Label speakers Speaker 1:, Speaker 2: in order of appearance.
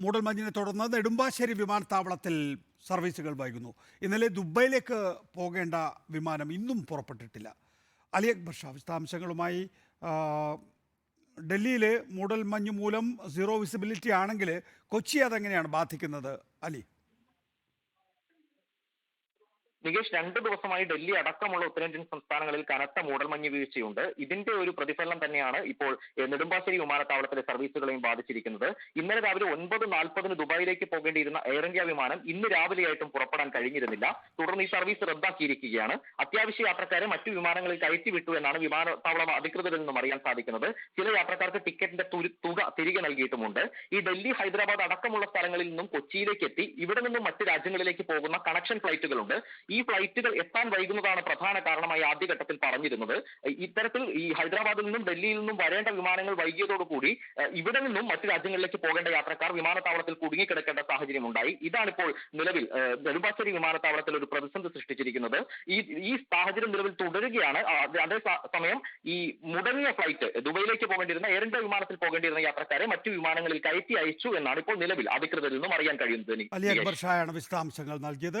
Speaker 1: മൂടൽമഞ്ഞിനെ തുടർന്ന് നെടുമ്പാശ്ശേരി വിമാനത്താവളത്തിൽ സർവീസുകൾ വൈകുന്നു. ഇന്നലെ ദുബൈയിലേക്ക് പോകേണ്ട വിമാനം ഇന്നും പുറപ്പെട്ടിട്ടില്ല. അലി അക്ബർ ഷാ വിശദാംശങ്ങളുമായി ഡൽഹിയിൽ മൂടൽമഞ്ഞ് മൂലം സീറോ വിസിബിലിറ്റി ആണെങ്കിൽ കൊച്ചി അതെങ്ങനെയാണ് ബാധിക്കുന്നത്? അലി.
Speaker 2: നികേഷ് രണ്ട് ദിവസമായി ഡൽഹി അടക്കമുള്ള ഉത്തരേന്ത്യൻ സംസ്ഥാനങ്ങളിൽ കനത്ത മൂടൽമഞ്ഞ് വീഴ്ചയുണ്ട്. ഇതിന്റെ ഒരു പ്രതിഫലനം തന്നെയാണ് ഇപ്പോൾ നെടുമ്പാശ്ശേരി വിമാനത്താവളത്തിലെ സർവീസുകളെയും ബാധിച്ചിരിക്കുന്നത്. ഇന്നലെ രാവിലെ ഒൻപത് നാൽപ്പതിന് ദുബായിലേക്ക് പോകേണ്ടിയിരുന്ന എയർ ഇന്ത്യ വിമാനം ഇന്ന് രാവിലെയായിട്ടും പുറപ്പെടാൻ കഴിഞ്ഞിരുന്നില്ല. തുടർന്ന് ഈ സർവീസ് റദ്ദാക്കിയിരിക്കുകയാണ്. അത്യാവശ്യ യാത്രക്കാരെ മറ്റു വിമാനങ്ങളിൽ കയറ്റി വിട്ടു എന്നാണ് വിമാനത്താവളം അധികൃതരിൽ നിന്നും അറിയാൻ സാധിക്കുന്നത്. ചില യാത്രക്കാർക്ക് ടിക്കറ്റിന്റെ തുക തിരികെ നൽകിയിട്ടുമുണ്ട്. ഈ ഡൽഹി ഹൈദരാബാദ് അടക്കമുള്ള സ്ഥലങ്ങളിൽ നിന്നും കൊച്ചിയിലേക്ക് എത്തി. ഇവിടെ നിന്നും മറ്റ് രാജ്യങ്ങളിലേക്ക് പോകുന്ന കണക്ഷൻ ഫ്ലൈറ്റുകളുണ്ട്. ഈ ഫ്ലൈറ്റുകൾ എത്താൻ വൈകുന്നതാണ് പ്രധാന കാരണമായി ആദ്യഘട്ടത്തിൽ പറഞ്ഞിരുന്നത്. ഇത്തരത്തിൽ ഈ ഹൈദരാബാദിൽ നിന്നും ഡൽഹിയിൽ നിന്നും വരേണ്ട വിമാനങ്ങൾ വൈകിയതോടുകൂടി ഇവിടെ നിന്നും മറ്റ് രാജ്യങ്ങളിലേക്ക് പോകേണ്ട യാത്രക്കാർ വിമാനത്താവളത്തിൽ കുടുങ്ങിക്കിടക്കേണ്ട സാഹചര്യം ഉണ്ടായി. ഇതാണിപ്പോൾ നിലവിൽ നെടുമ്പാശ്ശേരി വിമാനത്താവളത്തിൽ ഒരു പ്രതിസന്ധി സൃഷ്ടിച്ചിരിക്കുന്നത്. ഈ ഈ സാഹചര്യം നിലവിൽ തുടരുകയാണ്. അതേ സമയം ഈ മുടങ്ങിയ ഫ്ലൈറ്റ് ദുബൈയിലേക്ക് പോകേണ്ടിയിരുന്ന എയർ ഇന്ത്യ വിമാനത്തിൽ പോകേണ്ടിയിരുന്ന യാത്രക്കാരെ മറ്റു വിമാനങ്ങളിൽ കയറ്റി അയച്ചു എന്നാണ് ഇപ്പോൾ നിലവിൽ അധികൃതരിൽ നിന്നും അറിയാൻ കഴിയുന്നത്.
Speaker 1: അലി അക്ബർ ഷായാണ് വിശദാംശങ്ങൾ നൽകിയത്.